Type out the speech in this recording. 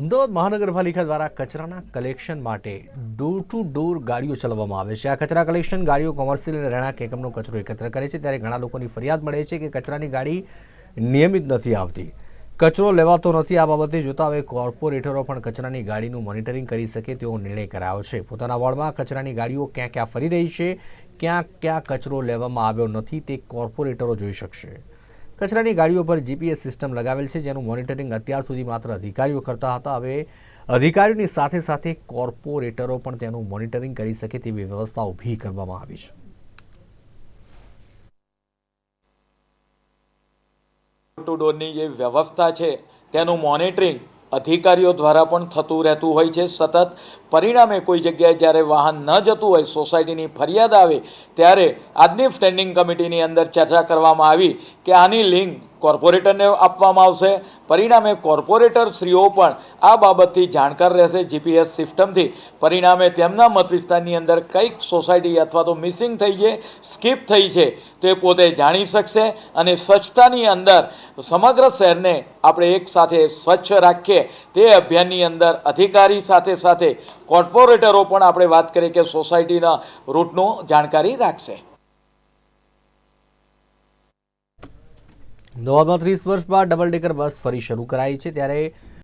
અમદાવાદ મહાનગરપાલિકા દ્વારા કચરાના કલેક્શન માટે ડોર ટુ ડોર ગાડીઓ ચલાવવામાં આવે છે. આ કચરા કલેક્શન ગાડીઓ કોમર્શિયલ અને રહેણાંક એકમનો કચરો એકત્ર કરે છે. ત્યારે ઘણા લોકોની ફરિયાદ મળે છે કે કચરાની ગાડી નિયમિત નથી આવતી. કચરો લેવાતો નથી. આ બાબતે જોતા હવે કોર્પોરેટરો પણ કચરાની ગાડીનું મોનિટરિંગ કરી શકે તેવો નિર્ણય કરાયો છે. પોતાના વોર્ડમાં કચરાની ગાડીઓ ક્યાં ક્યાં ફરી રહી છે, ક્યાં ક્યાં કચરો લેવામાં આવ્યો નથી તે કોર્પોરેટરો જોઈ શકશે. કચરાની ગાડીઓ પર જીપીએસ સિસ્ટમ લગાવેલ છે, જેનું મોનિટરિંગ અત્યાર સુધી માત્ર અધિકારીઓ કરતા હતા. હવે અધિકારીઓની સાથે સાથે કોર્પોરેટરો પણ તેનું મોનિટરિંગ કરી શકે તેવી વ્યવસ્થા ઊભી કરવામાં આવી છે. ટુ ડોરની જે વ્યવસ્થા છે, તેનું મોનિટરિંગ અધિકારીઓ દ્વારા પણ થતું રહેતું હોય છે. સતત પરિણામે કોઈ જગ્યાએ જ્યારે વાહન ન જતું હોય, સોસાયટીની ફરિયાદ આવે ત્યારે આજની સ્ટેન્ડિંગ કમિટીની અંદર ચર્ચા કરવામાં આવી કે આની લિંક કોર્પોરેટરને આપવામાં આવશે. પરિણામે કોર્પોરેટર શ્રીઓ પણ આ બાબતથી જાણકાર રહેશે જીપીએસ સિસ્ટમથી. પરિણામે તેમના મત વિસ્તારની અંદર કંઈક સોસાયટી અથવા તો મિસિંગ થઈ છે, સ્કીપ થઈ છે, તો એ પોતે જાણી શકશે અને સ્વચ્છતાની અંદર સમગ્ર શહેરને આપણે એક સાથે સ્વચ્છ રાખીએ. તે અભિયાનની અંદર અધિકારી સાથે સાથે કોર્પોરેટરો પણ આપણે વાત કરીએ કે સોસાયટીના રૂટનું જાણકારી રાખશે. અમદાવાદમાં ત્રીસ વર્ષમાં ડબલ ડેકર બસ ફરી શરૂ કરાઈ છે. ત્યારે